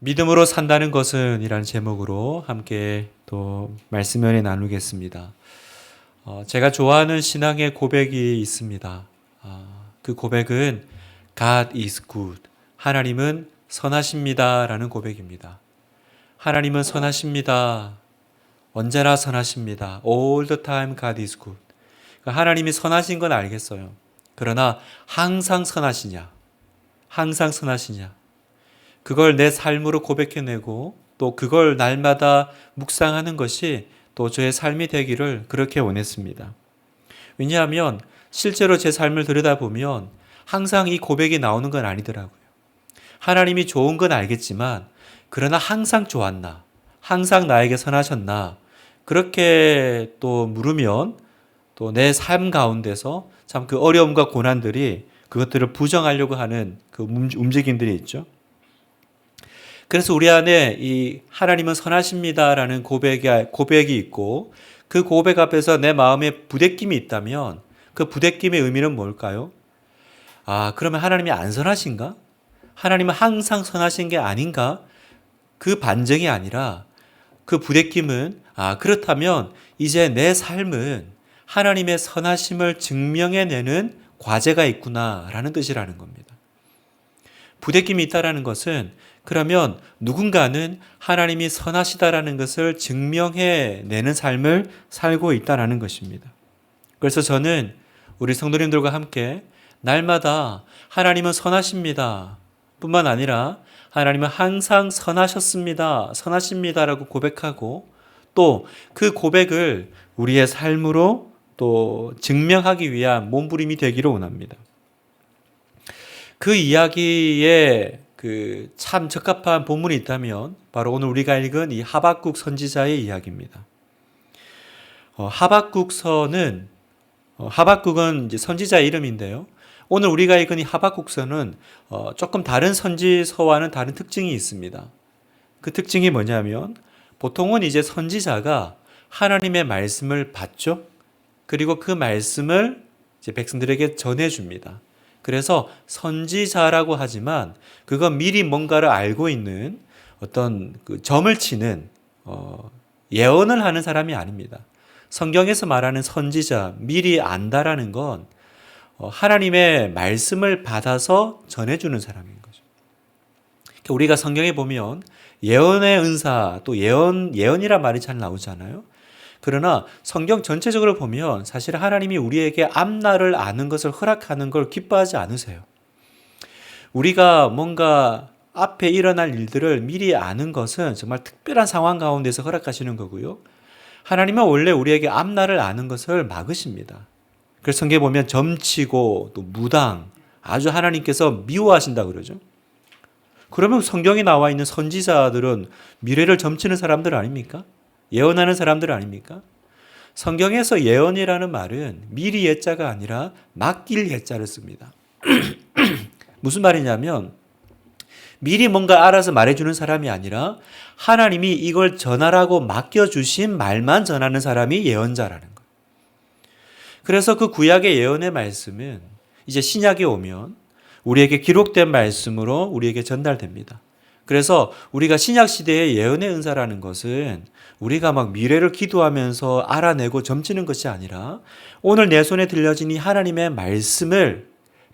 믿음으로 산다는 것은 이라는 제목으로 함께 또 말씀연에 나누겠습니다. 어, 제가 좋아하는 신앙의 고백이 있습니다. 아, 그 고백은 God is good. 하나님은 선하십니다. 라는 고백입니다. 하나님은 선하십니다. 언제나 선하십니다. All the time God is good. 그러니까 하나님이 선하신 건 알겠어요. 그러나 항상 선하시냐? 항상 선하시냐? 그걸 내 삶으로 고백해내고 또 그걸 날마다 묵상하는 것이 또 저의 삶이 되기를 그렇게 원했습니다. 왜냐하면 실제로 제 삶을 들여다보면 항상 이 고백이 나오는 건 아니더라고요. 하나님이 좋은 건 알겠지만 그러나 항상 좋았나? 항상 나에게 선하셨나? 그렇게 또 물으면 또 내 삶 가운데서 참 그 어려움과 고난들이 그것들을 부정하려고 하는 그 움직임들이 있죠. 그래서 우리 안에 이 하나님은 선하십니다라는 고백이, 고백이 있고 그 고백 앞에서 내 마음에 부대낌이 있다면 그 부대낌의 의미는 뭘까요? 아, 그러면 하나님이 안 선하신가? 하나님은 항상 선하신 게 아닌가? 그 반정이 아니라 그 부대낌은 아, 그렇다면 이제 내 삶은 하나님의 선하심을 증명해내는 과제가 있구나라는 뜻이라는 겁니다. 부대낌이 있다라는 것은 그러면 누군가는 하나님이 선하시다라는 것을 증명해 내는 삶을 살고 있다라는 것입니다. 그래서 저는 우리 성도님들과 함께 날마다 하나님은 선하십니다. 뿐만 아니라 하나님은 항상 선하셨습니다. 선하십니다라고 고백하고 또 그 고백을 우리의 삶으로 또 증명하기 위한 몸부림이 되기를 원합니다. 그 이야기에 그 참 적합한 본문이 있다면 바로 오늘 우리가 읽은 이 하박국 선지자의 이야기입니다. 어, 하박국서는 어, 하박국은 이제 선지자 이름인데요. 오늘 우리가 읽은 이 하박국서는 어, 조금 다른 선지서와는 다른 특징이 있습니다. 그 특징이 뭐냐면 보통은 이제 선지자가 하나님의 말씀을 받죠. 그리고 그 말씀을 이제 백성들에게 전해줍니다. 그래서 선지자라고 하지만 그건 미리 뭔가를 알고 있는 어떤 그 점을 치는 어, 예언을 하는 사람이 아닙니다. 성경에서 말하는 선지자 미리 안다라는 건 어, 하나님의 말씀을 받아서 전해주는 사람인 거죠. 그러니까 우리가 성경에 보면 예언의 은사 또 예언 예언이란 말이 잘 나오잖아요. 그러나 성경 전체적으로 보면 사실 하나님이 우리에게 앞날을 아는 것을 허락하는 걸 기뻐하지 않으세요. 우리가 뭔가 앞에 일어날 일들을 미리 아는 것은 정말 특별한 상황 가운데서 허락하시는 거고요. 하나님은 원래 우리에게 앞날을 아는 것을 막으십니다. 그래서 성경에 보면 점치고 또 무당 아주 하나님께서 미워하신다 그러죠. 그러면 성경에 나와 있는 선지자들은 미래를 점치는 사람들 아닙니까? 예언하는 사람들 아닙니까? 성경에서 예언이라는 말은 미리 예자가 아니라 맡길 예자를 씁니다. 무슨 말이냐면 미리 뭔가 알아서 말해주는 사람이 아니라 하나님이 이걸 전하라고 맡겨주신 말만 전하는 사람이 예언자라는 거예요. 그래서 그 구약의 예언의 말씀은 이제 신약에 오면 우리에게 기록된 말씀으로 우리에게 전달됩니다. 그래서 우리가 신약 시대의 예언의 은사라는 것은 우리가 막 미래를 기도하면서 알아내고 점치는 것이 아니라 오늘 내 손에 들려진 이 하나님의 말씀을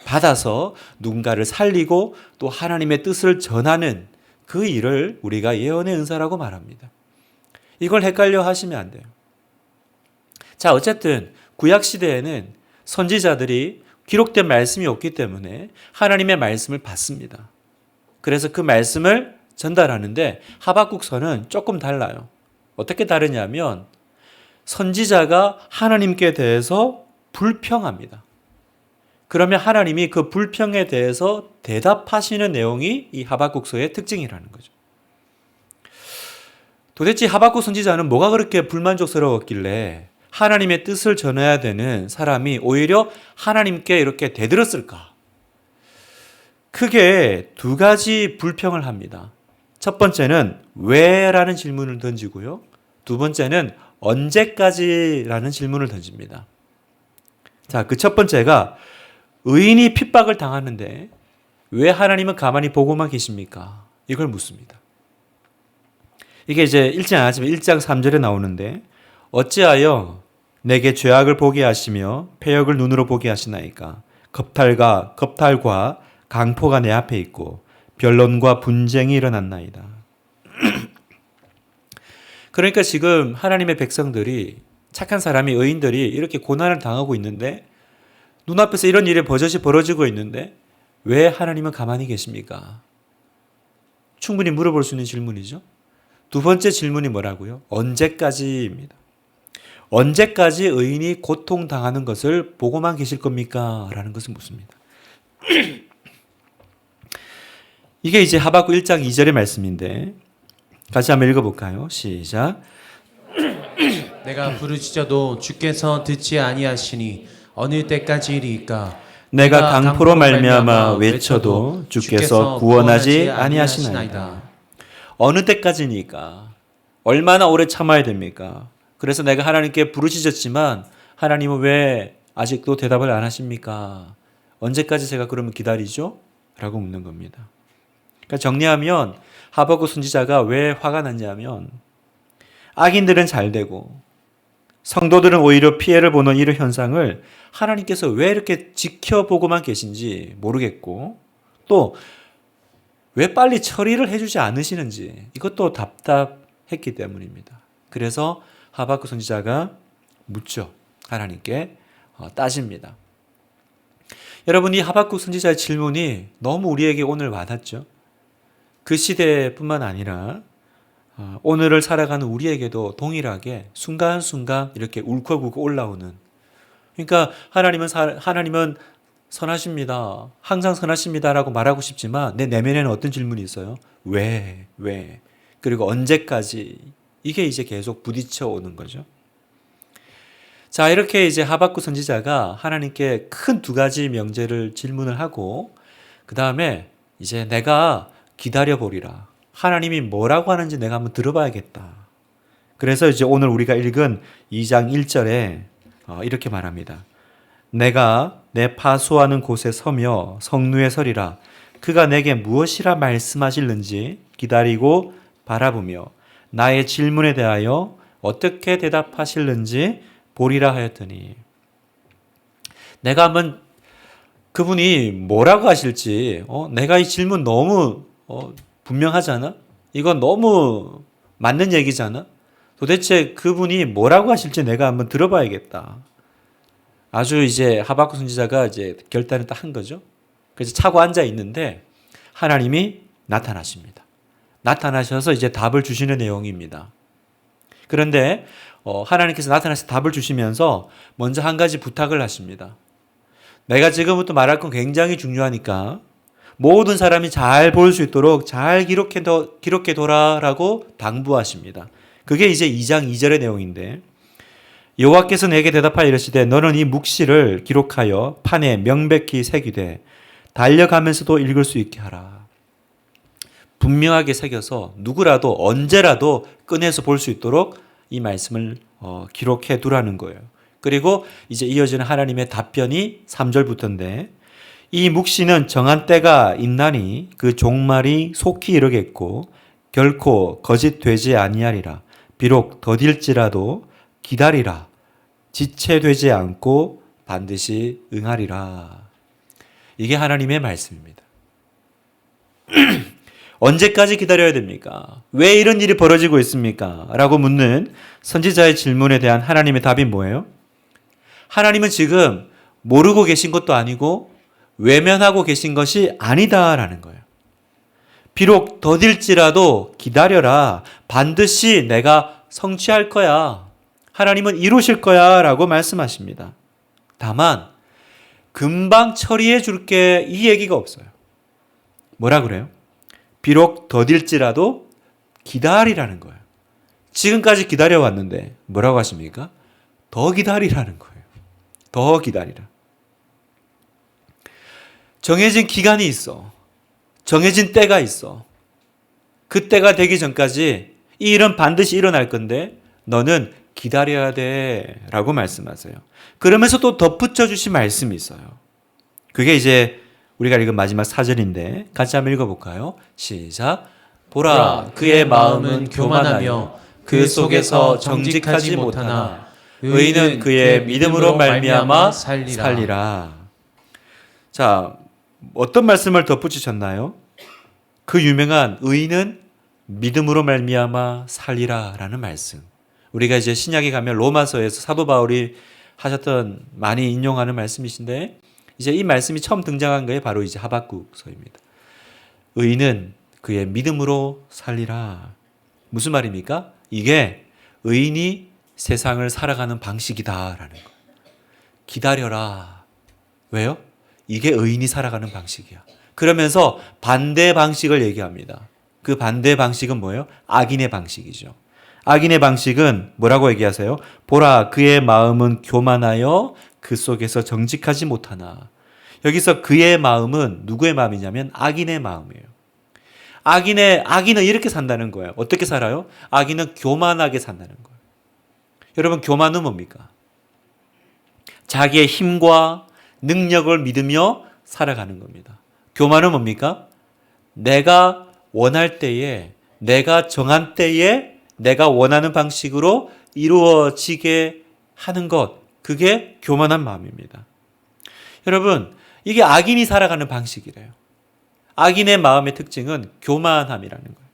받아서 누군가를 살리고 또 하나님의 뜻을 전하는 그 일을 우리가 예언의 은사라고 말합니다. 이걸 헷갈려 하시면 안 돼요. 자, 어쨌든 구약 시대에는 선지자들이 기록된 말씀이 없기 때문에 하나님의 말씀을 받습니다. 그래서 그 말씀을 전달하는데 하박국서는 조금 달라요. 어떻게 다르냐면 선지자가 하나님께 대해서 불평합니다. 그러면 하나님이 그 불평에 대해서 대답하시는 내용이 이 하박국서의 특징이라는 거죠. 도대체 하박국 선지자는 뭐가 그렇게 불만족스러웠길래 하나님의 뜻을 전해야 되는 사람이 오히려 하나님께 이렇게 대들었을까? 크게 두 가지 불평을 합니다. 첫 번째는 왜 라는 질문을 던지고요. 두 번째는 언제까지 라는 질문을 던집니다. 자, 그 첫 번째가 의인이 핍박을 당하는데 왜 하나님은 가만히 보고만 계십니까? 이걸 묻습니다. 이게 이제 읽지 않았지만 1장 3절에 나오는데 어찌하여 내게 죄악을 보게 하시며 폐역을 눈으로 보게 하시나이까 겁탈과 겁탈과 강포가 내 앞에 있고 변론과 분쟁이 일어났나이다. 그러니까 지금 하나님의 백성들이 착한 사람이 의인들이 이렇게 고난을 당하고 있는데 눈앞에서 이런 일이 버젓이 벌어지고 있는데 왜 하나님은 가만히 계십니까? 충분히 물어볼 수 있는 질문이죠. 두 번째 질문이 뭐라고요? 언제까지입니다. 언제까지 의인이 고통당하는 것을 보고만 계실 겁니까? 라는 것을 묻습니다. 이게 이제 하박국 1장 2절의 말씀인데 같이 한번 읽어볼까요? 시작. 내가 부르짖어도 주께서 듣지 아니하시니 어느 때까지이리까 내가 강포로 말미암아 외쳐도 주께서 구원하지 아니하시나이다. 어느 때까지니까 얼마나 오래 참아야 됩니까? 그래서 내가 하나님께 부르짖었지만 하나님은 왜 아직도 대답을 안 하십니까? 언제까지 제가 그러면 기다리죠? 라고 묻는 겁니다. 그러니까 정리하면 하박국 선지자가 왜 화가 났냐면 악인들은 잘 되고 성도들은 오히려 피해를 보는 이런 현상을 하나님께서 왜 이렇게 지켜보고만 계신지 모르겠고 또 왜 빨리 처리를 해주지 않으시는지 이것도 답답했기 때문입니다. 그래서 하박국 선지자가 묻죠. 하나님께 어, 따집니다. 여러분 이 하박국 선지자의 질문이 너무 우리에게 오늘 와닿죠. 그 시대뿐만 아니라 어, 오늘을 살아가는 우리에게도 동일하게 순간순간 이렇게 울컥울컥 올라오는 그러니까 하나님은 사, 하나님은 선하십니다. 항상 선하십니다라고 말하고 싶지만 내 내면에는 어떤 질문이 있어요? 왜? 왜? 그리고 언제까지? 이게 이제 계속 부딪혀 오는 거죠. 자, 이렇게 이제 하박구 선지자가 하나님께 큰 두 가지 명제를 질문을 하고 그 다음에 이제 내가 기다려 보리라. 하나님이 뭐라고 하는지 내가 한번 들어봐야겠다. 그래서 이제 오늘 우리가 읽은 2장 1절에 어, 이렇게 말합니다. 내가 내 파수하는 곳에 서며 성루에 서리라. 그가 내게 무엇이라 말씀하실는지 기다리고 바라보며 나의 질문에 대하여 어떻게 대답하실는지 보리라 하였더니 내가 한번 그분이 뭐라고 하실지 어? 내가 이 질문 너무 어, 분명하잖아. 이건 너무 맞는 얘기잖아. 도대체 그분이 뭐라고 하실지 내가 한번 들어봐야겠다. 아주 이제 하박국 선지자가 이제 결단을 딱 한 거죠. 그래서 차고 앉아 있는데 하나님이 나타나십니다. 나타나셔서 이제 답을 주시는 내용입니다. 그런데 어, 하나님께서 나타나서 답을 주시면서 먼저 한 가지 부탁을 하십니다. 내가 지금부터 말할 건 굉장히 중요하니까 모든 사람이 잘 볼 수 있도록 잘 기록해, 기록해 둬라라고 당부하십니다. 그게 이제 2장 2절의 내용인데 여호와께서 내게 대답하여 이르시되 너는 이 묵시를 기록하여 판에 명백히 새기되 달려가면서도 읽을 수 있게 하라. 분명하게 새겨서 누구라도 언제라도 꺼내서 볼 수 있도록 이 말씀을 어, 기록해 두라는 거예요. 그리고 이제 이어지는 하나님의 답변이 3절부터인데 이 묵시는 정한 때가 있나니 그 종말이 속히 이르겠고 결코 거짓 되지 아니하리라. 비록 더딜지라도 기다리라. 지체되지 않고 반드시 응하리라. 이게 하나님의 말씀입니다. 언제까지 기다려야 됩니까? 왜 이런 일이 벌어지고 있습니까? 라고 묻는 선지자의 질문에 대한 하나님의 답이 뭐예요? 하나님은 지금 모르고 계신 것도 아니고 외면하고 계신 것이 아니다라는 거예요. 비록 더딜지라도 기다려라. 반드시 내가 성취할 거야. 하나님은 이루실 거야. 라고 말씀하십니다. 다만, 금방 처리해 줄게. 이 얘기가 없어요. 뭐라 그래요? 비록 더딜지라도 기다리라는 거예요. 지금까지 기다려왔는데 뭐라고 하십니까? 더 기다리라는 거예요. 더 기다리라. 정해진 기간이 있어. 정해진 때가 있어. 그 때가 되기 전까지 이 일은 반드시 일어날 건데 너는 기다려야 돼. 라고 말씀하세요. 그러면서 또 덧붙여 주신 말씀이 있어요. 그게 이제 우리가 읽은 마지막 사절인데 같이 한번 읽어볼까요? 시작. 보라 그의 마음은 교만하며 그 속에서 정직하지 못하나 의인은 그의 믿음으로 말미암아 살리라. 자, 어떤 말씀을 덧붙이셨나요? 그 유명한 의인은 믿음으로 말미암아 살리라라는 말씀. 우리가 이제 신약에 가면 로마서에서 사도 바울이 하셨던 많이 인용하는 말씀이신데 이제 이 말씀이 처음 등장한 거에 바로 이제 하박국서입니다. 의인은 그의 믿음으로 살리라. 무슨 말입니까? 이게 의인이 세상을 살아가는 방식이다라는 거. 기다려라. 왜요? 이게 의인이 살아가는 방식이야. 그러면서 반대 방식을 얘기합니다. 그 반대 방식은 뭐예요? 악인의 방식이죠. 악인의 방식은 뭐라고 얘기하세요? 보라, 그의 마음은 교만하여 그 속에서 정직하지 못하나. 여기서 그의 마음은 누구의 마음이냐면 악인의 마음이에요. 악인의, 악인은 이렇게 산다는 거예요. 어떻게 살아요? 악인은 교만하게 산다는 거예요. 여러분, 교만은 뭡니까? 자기의 힘과 능력을 믿으며 살아가는 겁니다. 교만은 뭡니까? 내가 원할 때에, 내가 정한 때에 내가 원하는 방식으로 이루어지게 하는 것, 그게 교만한 마음입니다. 여러분, 이게 악인이 살아가는 방식이래요. 악인의 마음의 특징은 교만함이라는 거예요.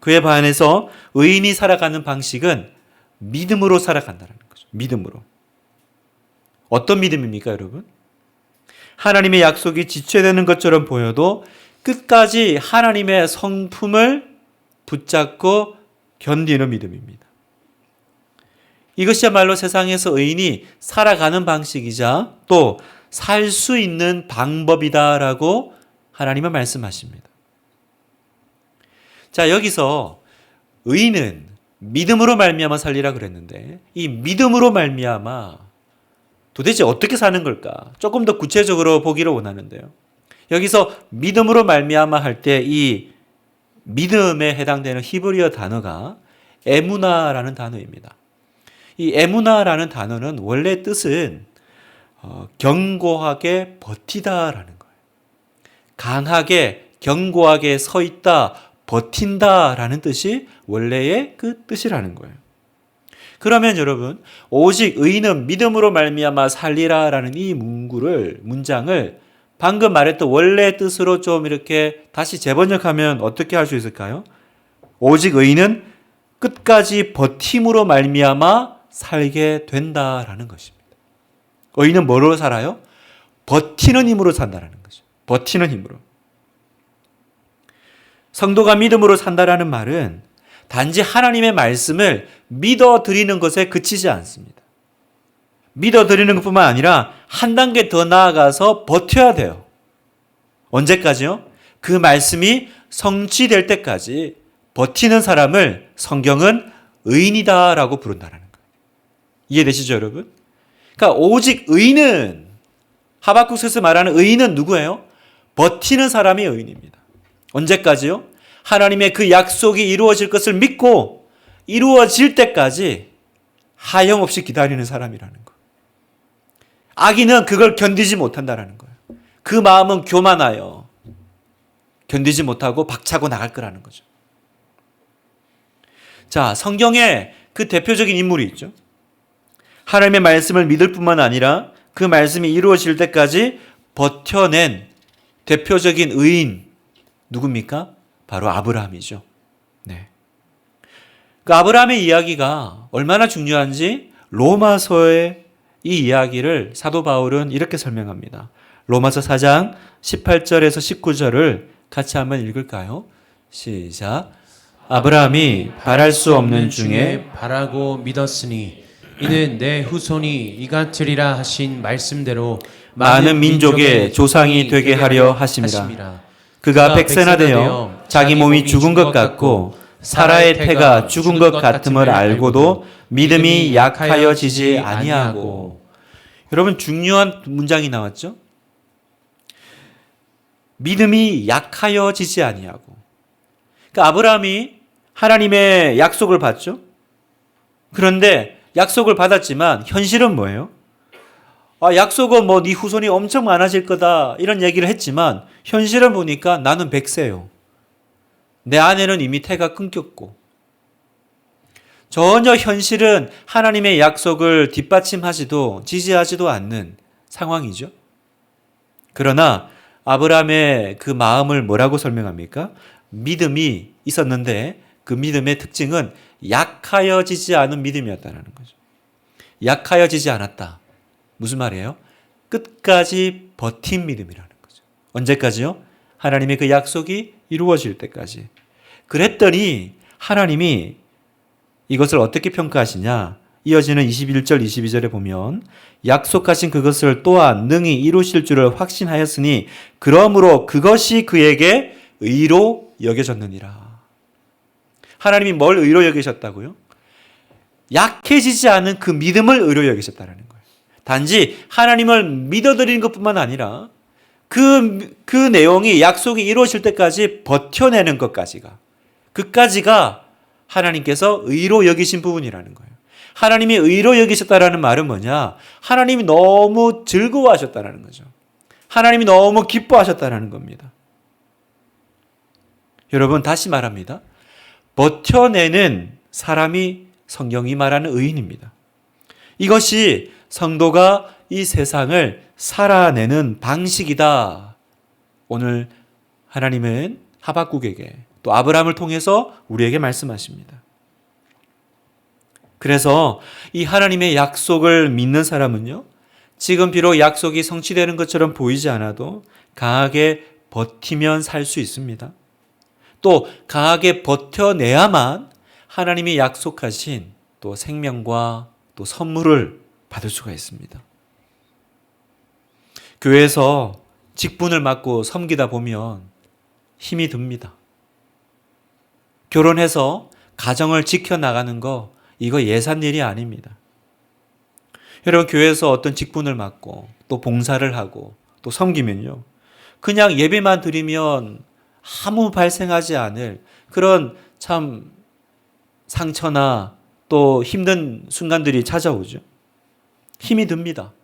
그에 반해서 의인이 살아가는 방식은 믿음으로 살아간다는 거죠. 믿음으로. 어떤 믿음입니까, 여러분? 하나님의 약속이 지체되는 것처럼 보여도 끝까지 하나님의 성품을 붙잡고 견디는 믿음입니다. 이것이야말로 세상에서 의인이 살아가는 방식이자 또 살 수 있는 방법이다라고 하나님은 말씀하십니다. 자, 여기서 의인은 믿음으로 말미암아 살리라 그랬는데 이 믿음으로 말미암아 도대체 어떻게 사는 걸까? 조금 더 구체적으로 보기를 원하는데요. 여기서 믿음으로 말미암아 할 때 이 믿음에 해당되는 히브리어 단어가 에무나라는 단어입니다. 이 에무나라는 단어는 원래 뜻은 어, 견고하게 버티다라는 거예요. 강하게 견고하게 서 있다, 버틴다라는 뜻이 원래의 그 뜻이라는 거예요. 그러면 여러분 오직 의인은 믿음으로 말미암아 살리라라는 이 문구를 문장을 방금 말했던 원래 뜻으로 좀 이렇게 다시 재번역하면 어떻게 할 수 있을까요? 오직 의인은 끝까지 버팀으로 말미암아 살게 된다라는 것입니다. 의인은 뭐로 살아요? 버티는 힘으로 산다라는 거죠. 버티는 힘으로. 성도가 믿음으로 산다라는 말은 단지 하나님의 말씀을 믿어 드리는 것에 그치지 않습니다. 믿어 드리는 것뿐만 아니라 한 단계 더 나아가서 버텨야 돼요. 언제까지요? 그 말씀이 성취될 때까지 버티는 사람을 성경은 의인이다라고 부른다라는 거예요. 이해되시죠, 여러분? 그러니까 오직 의인은 하박국에서 말하는 의인은 누구예요? 버티는 사람이 의인입니다. 언제까지요? 하나님의 그 약속이 이루어질 것을 믿고 이루어질 때까지 하염없이 기다리는 사람이라는 거. 악인은 그걸 견디지 못한다라는 거예요. 그 마음은 교만하여 견디지 못하고 박차고 나갈 거라는 거죠. 자, 성경에 그 대표적인 인물이 있죠. 하나님의 말씀을 믿을 뿐만 아니라 그 말씀이 이루어질 때까지 버텨낸 대표적인 의인 누굽니까? 바로 아브라함이죠. 네. 그 아브라함의 이야기가 얼마나 중요한지 로마서의 이 이야기를 사도 바울은 이렇게 설명합니다. 로마서 4장 18절에서 19절을 같이 한번 읽을까요? 시작. 아브라함이 바랄 수 없는 중에 바라고 믿었으니 이는 내 후손이 이같으리라 하신 말씀대로 많은 민족의 조상이 되게 하려 하심이라. 그가 백세나 되어 자기 몸이 죽은 것 같고 사라의 태가 죽은 것 같음을 알고도 믿음이 약하여지지 아니하고 여러분 중요한 문장이 나왔죠? 믿음이 약하여지지 아니하고 그러니까 아브라함이 하나님의 약속을 받죠. 그런데 약속을 받았지만 현실은 뭐예요? 아, 약속은 뭐 네 후손이 엄청 많아질 거다 이런 얘기를 했지만 현실은 보니까 나는 백세요. 내 안에는 이미 태가 끊겼고 전혀 현실은 하나님의 약속을 뒷받침하지도 지지하지도 않는 상황이죠. 그러나 아브라함의 그 마음을 뭐라고 설명합니까? 믿음이 있었는데 그 믿음의 특징은 약하여지지 않은 믿음이었다는 거죠. 약하여지지 않았다. 무슨 말이에요? 끝까지 버틴 믿음이라는 거죠. 언제까지요? 하나님의 그 약속이 이루어질 때까지. 그랬더니 하나님이 이것을 어떻게 평가하시냐? 이어지는 21절, 22절에 보면 약속하신 그것을 또한 능히 이루실 줄을 확신하였으니 그러므로 그것이 그에게 의로 여겨졌느니라. 하나님이 뭘 의로 여기셨다고요? 약해지지 않은 그 믿음을 의로 여기셨다는 거예요. 단지 하나님을 믿어드리는 것뿐만 아니라 그, 그 내용이 약속이 이루어질 때까지 버텨내는 것까지가, 그까지가 하나님께서 의로 여기신 부분이라는 거예요. 하나님이 의로 여기셨다라는 말은 뭐냐? 하나님이 너무 즐거워하셨다라는 거죠. 하나님이 너무 기뻐하셨다라는 겁니다. 여러분, 다시 말합니다. 버텨내는 사람이 성경이 말하는 의인입니다. 이것이 성도가 이 세상을 살아내는 방식이다. 오늘 하나님은 하박국에게 또 아브라함을 통해서 우리에게 말씀하십니다. 그래서 이 하나님의 약속을 믿는 사람은요, 지금 비록 약속이 성취되는 것처럼 보이지 않아도 강하게 버티면 살 수 있습니다. 또 강하게 버텨내야만 하나님이 약속하신 또 생명과 또 선물을 받을 수가 있습니다. 교회에서 직분을 맡고 섬기다 보면 힘이 듭니다. 결혼해서 가정을 지켜나가는 거, 이거 예산 일이 아닙니다. 여러분, 교회에서 어떤 직분을 맡고 또 봉사를 하고 또 섬기면요. 그냥 예배만 드리면 아무 발생하지 않을 그런 참 상처나 또 힘든 순간들이 찾아오죠. 힘이 듭니다.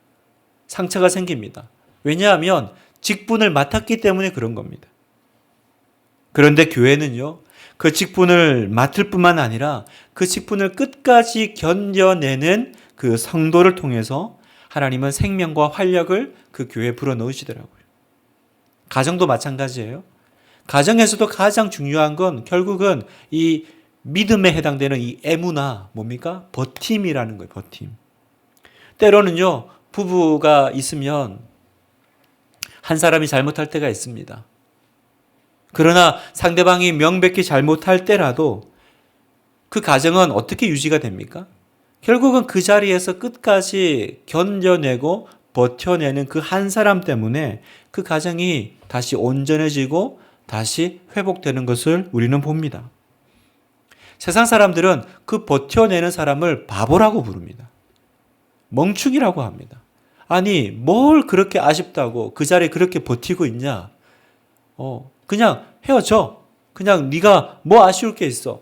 상처가 생깁니다. 왜냐하면 직분을 맡았기 때문에 그런 겁니다. 그런데 교회는요, 그 직분을 맡을 뿐만 아니라 그 직분을 끝까지 견뎌내는 그 성도를 통해서 하나님은 생명과 활력을 그 교회에 불어 넣으시더라고요. 가정도 마찬가지예요. 가정에서도 가장 중요한 건 결국은 이 믿음에 해당되는 이 애무나 뭡니까? 버팀이라는 거예요, 버팀. 때로는요, 부부가 있으면 한 사람이 잘못할 때가 있습니다. 그러나 상대방이 명백히 잘못할 때라도 그 가정은 어떻게 유지가 됩니까? 결국은 그 자리에서 끝까지 견뎌내고 버텨내는 그 한 사람 때문에 그 가정이 다시 온전해지고 다시 회복되는 것을 우리는 봅니다. 세상 사람들은 그 버텨내는 사람을 바보라고 부릅니다. 멍충이라고 합니다. 아니, 뭘 그렇게 아쉽다고 그 자리에 그렇게 버티고 있냐? 어, 그냥 헤어져. 그냥 네가 뭐 아쉬울 게 있어.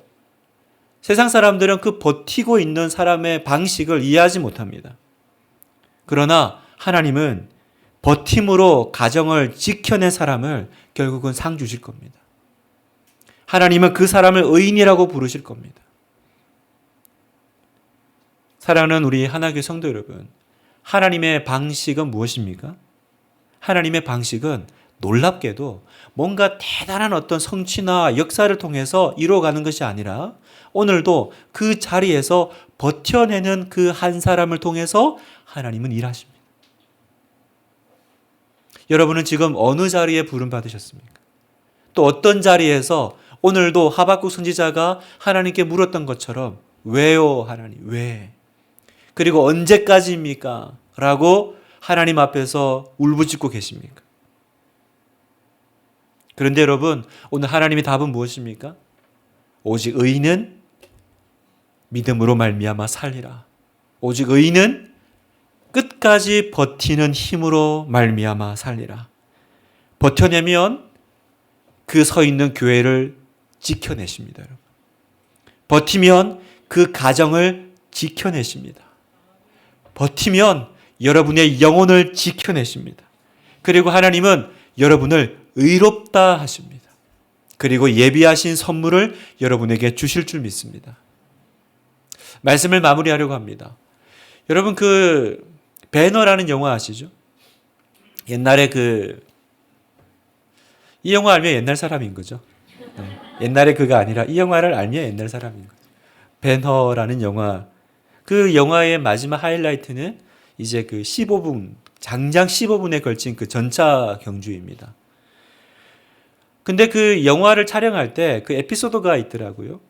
세상 사람들은 그 버티고 있는 사람의 방식을 이해하지 못합니다. 그러나 하나님은 버팀으로 가정을 지켜낸 사람을 결국은 상 주실 겁니다. 하나님은 그 사람을 의인이라고 부르실 겁니다. 사랑하는 우리 하나교 성도 여러분, 하나님의 방식은 무엇입니까? 하나님의 방식은 놀랍게도 뭔가 대단한 어떤 성취나 역사를 통해서 이루어가는 것이 아니라 오늘도 그 자리에서 버텨내는 그 한 사람을 통해서 하나님은 일하십니다. 여러분은 지금 어느 자리에 부름 받으셨습니까? 또 어떤 자리에서 오늘도 하박국 선지자가 하나님께 물었던 것처럼 왜요 하나님 왜? 그리고 언제까지입니까? 라고 하나님 앞에서 울부짖고 계십니까? 그런데 여러분 오늘 하나님의 답은 무엇입니까? 오직 의인은 믿음으로 말미암아 살리라. 오직 의인은 끝까지 버티는 힘으로 말미암아 살리라. 버텨내면 그 서 있는 교회를 지켜내십니다. 여러분. 버티면 그 가정을 지켜내십니다. 버티면 여러분의 영혼을 지켜내십니다. 그리고 하나님은 여러분을 의롭다 하십니다. 그리고 예비하신 선물을 여러분에게 주실 줄 믿습니다. 말씀을 마무리하려고 합니다. 여러분 그 배너라는 영화 아시죠? 옛날에 그 이 영화 알면 옛날 사람인 거죠. 네. 옛날에 그가 아니라 이 영화를 알면 옛날 사람인 거죠. 배너라는 영화 그 영화의 마지막 하이라이트는 이제 그 15분 장장 15분에 걸친 그 전차 경주입니다. 근데 그 영화를 촬영할 때 그 에피소드가 있더라고요.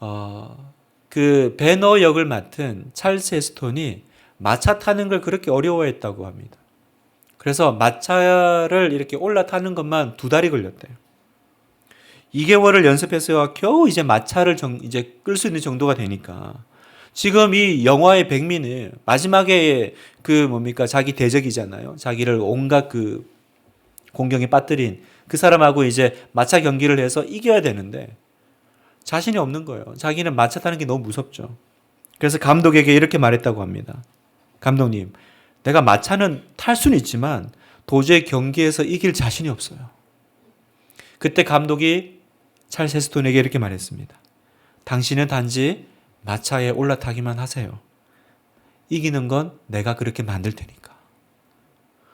어, 그 배너 역을 맡은 찰스 헤스톤이 마차 타는 걸 그렇게 어려워했다고 합니다. 그래서 마차를 이렇게 올라타는 것만 두 달이 걸렸대요. 2개월을 연습해서 겨우 이제 마차를 정, 이제 끌 수 있는 정도가 되니까 지금 이 영화의 백미는 마지막에 그 뭡니까 자기 대적이잖아요. 자기를 온갖 그 공경에 빠뜨린 그 사람하고 이제 마차 경기를 해서 이겨야 되는데 자신이 없는 거예요. 자기는 마차 타는 게 너무 무섭죠. 그래서 감독에게 이렇게 말했다고 합니다. 감독님, 내가 마차는 탈 수는 있지만 도저히 경기에서 이길 자신이 없어요. 그때 감독이 찰스 헤스톤에게 이렇게 말했습니다. 당신은 단지 마차에 올라타기만 하세요. 이기는 건 내가 그렇게 만들 테니까.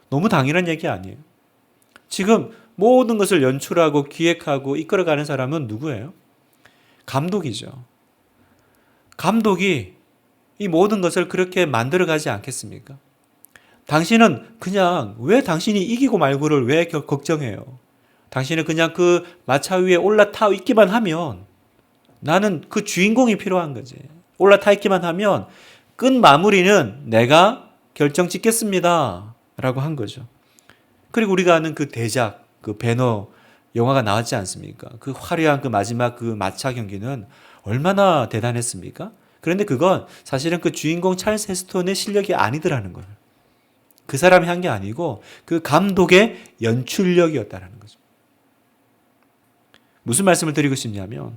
너무 당연한 얘기 아니에요. 지금 모든 것을 연출하고 기획하고 이끌어가는 사람은 누구예요? 감독이죠. 감독이 이 모든 것을 그렇게 만들어가지 않겠습니까? 당신은 그냥 왜 당신이 이기고 말고를 왜 겨- 걱정해요? 당신은 그냥 그 마차 위에 올라타 있기만 하면 나는 그 주인공이 필요한 거지. 올라타 있기만 하면 끝 마무리는 내가 결정 짓겠습니다. 라고 한 거죠. 그리고 우리가 아는 그 대작, 그 배너 영화가 나왔지 않습니까? 그 화려한 그 마지막 그 마차 경기는 얼마나 대단했습니까? 그런데 그건 사실은 그 주인공 찰스 헤스톤의 실력이 아니더라는 거예요. 그 사람이 한 게 아니고 그 감독의 연출력이었다라는 거죠. 무슨 말씀을 드리고 싶냐면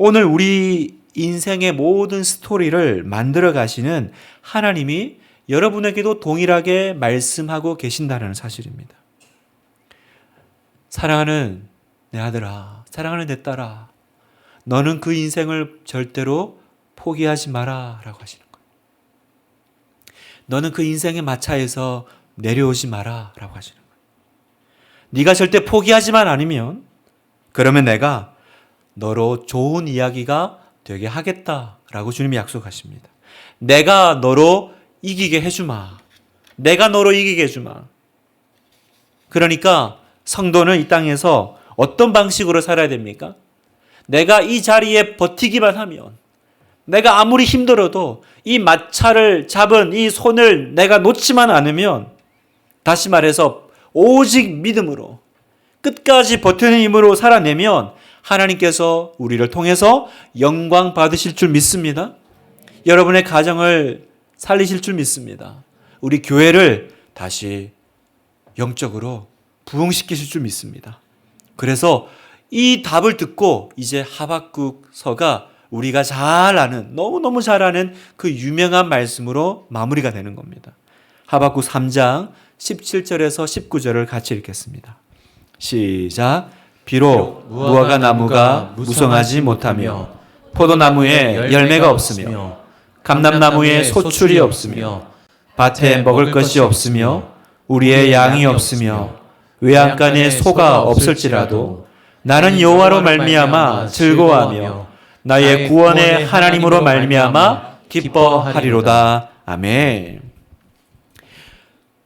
오늘 우리 인생의 모든 스토리를 만들어 가시는 하나님이 여러분에게도 동일하게 말씀하고 계신다는 사실입니다. 사랑하는 내 아들아, 사랑하는 내 딸아, 너는 그 인생을 절대로 포기하지 마라 라고 하시는 거예요. 너는 그 인생의 마차에서 내려오지 마라 라고 하시는 거예요. 네가 절대 포기하지만 않으면 그러면 내가 너로 좋은 이야기가 되게 하겠다라고 주님이 약속하십니다. 내가 너로 이기게 해주마. 내가 너로 이기게 해주마. 그러니까 성도는 이 땅에서 어떤 방식으로 살아야 됩니까? 내가 이 자리에 버티기만 하면 내가 아무리 힘들어도 이 마차를 잡은 이 손을 내가 놓지만 않으면 다시 말해서 오직 믿음으로 끝까지 버티는 힘으로 살아내면 하나님께서 우리를 통해서 영광 받으실 줄 믿습니다. 여러분의 가정을 살리실 줄 믿습니다. 우리 교회를 다시 영적으로 부흥시키실 줄 믿습니다. 그래서 이 답을 듣고 이제 하박국서가 우리가 잘 아는 너무너무 잘 아는 그 유명한 말씀으로 마무리가 되는 겁니다. 하박국 3장 17절에서 19절을 같이 읽겠습니다. 시작. 비록 무화과 나무가 무성하지 못하며 포도나무에 열매가 없으며 감람나무에 소출이 없으며 밭에 먹을 것이 없으며 우리의 양이 없으며 외양간에 소가 없을지라도 나는 여호와로 말미암아 즐거워하며 나의 구원의 하나님으로 말미암아 기뻐하리로다. 아멘.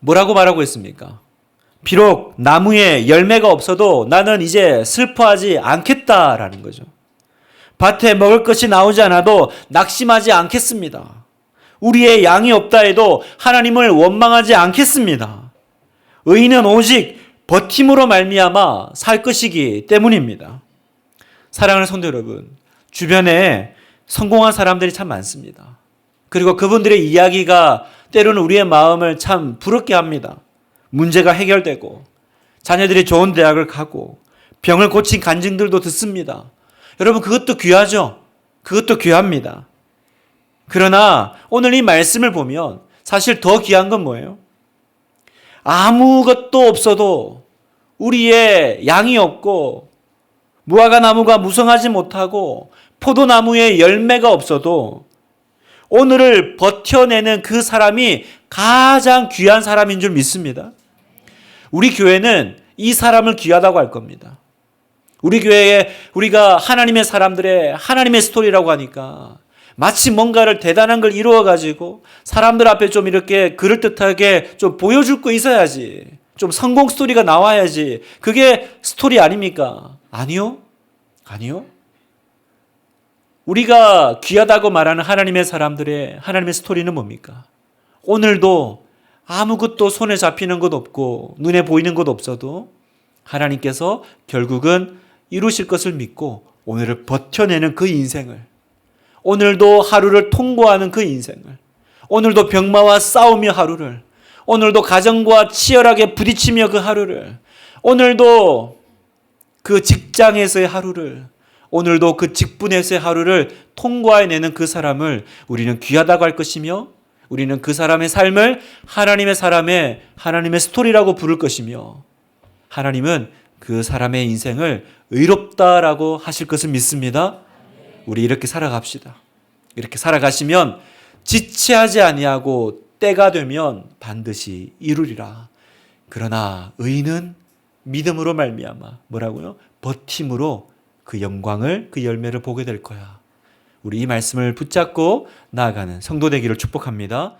뭐라고 말하고 있습니까? 비록 나무에 열매가 없어도 나는 이제 슬퍼하지 않겠다라는 거죠. 밭에 먹을 것이 나오지 않아도 낙심하지 않겠습니다. 우리의 양이 없다 해도 하나님을 원망하지 않겠습니다. 의인은 오직 버팀으로 말미암아 살 것이기 때문입니다. 사랑하는 성도 여러분, 주변에 성공한 사람들이 참 많습니다. 그리고 그분들의 이야기가 때로는 우리의 마음을 참 부럽게 합니다. 문제가 해결되고 자녀들이 좋은 대학을 가고 병을 고친 간증들도 듣습니다. 여러분 그것도 귀하죠. 그것도 귀합니다. 그러나 오늘 이 말씀을 보면 사실 더 귀한 건 뭐예요? 아무것도 없어도 우리의 양이 없고 무화과 나무가 무성하지 못하고 포도나무에 열매가 없어도 오늘을 버텨내는 그 사람이 가장 귀한 사람인 줄 믿습니다. 우리 교회는 이 사람을 귀하다고 할 겁니다. 우리 교회에 우리가 하나님의 사람들의 하나님의 스토리라고 하니까 마치 뭔가를 대단한 걸 이루어 가지고 사람들 앞에 좀 이렇게 그럴듯하게 좀 보여줄 거 있어야지. 좀 성공 스토리가 나와야지. 그게 스토리 아닙니까? 아니요. 아니요. 우리가 귀하다고 말하는 하나님의 사람들의 하나님의 스토리는 뭡니까? 오늘도 아무것도 손에 잡히는 것 없고 눈에 보이는 것 없어도 하나님께서 결국은 이루실 것을 믿고 오늘을 버텨내는 그 인생을 오늘도 하루를 통과하는 그 인생을 오늘도 병마와 싸우며 하루를 오늘도 가정과 치열하게 부딪히며 그 하루를 오늘도 그 직장에서의 하루를 오늘도 그 직분에서의 하루를 통과해내는 그 사람을 우리는 귀하다고 할 것이며 우리는 그 사람의 삶을 하나님의 사람의 하나님의 스토리라고 부를 것이며 하나님은 그 사람의 인생을 의롭다라고 하실 것을 믿습니다. 우리 이렇게 살아갑시다. 이렇게 살아가시면 지체하지 아니하고 때가 되면 반드시 이루리라. 그러나 의인은 믿음으로 말미암아 뭐라고요? 버팀으로 그 영광을 그 열매를 보게 될 거야. 우리 이 말씀을 붙잡고 나아가는 성도 되기를 축복합니다.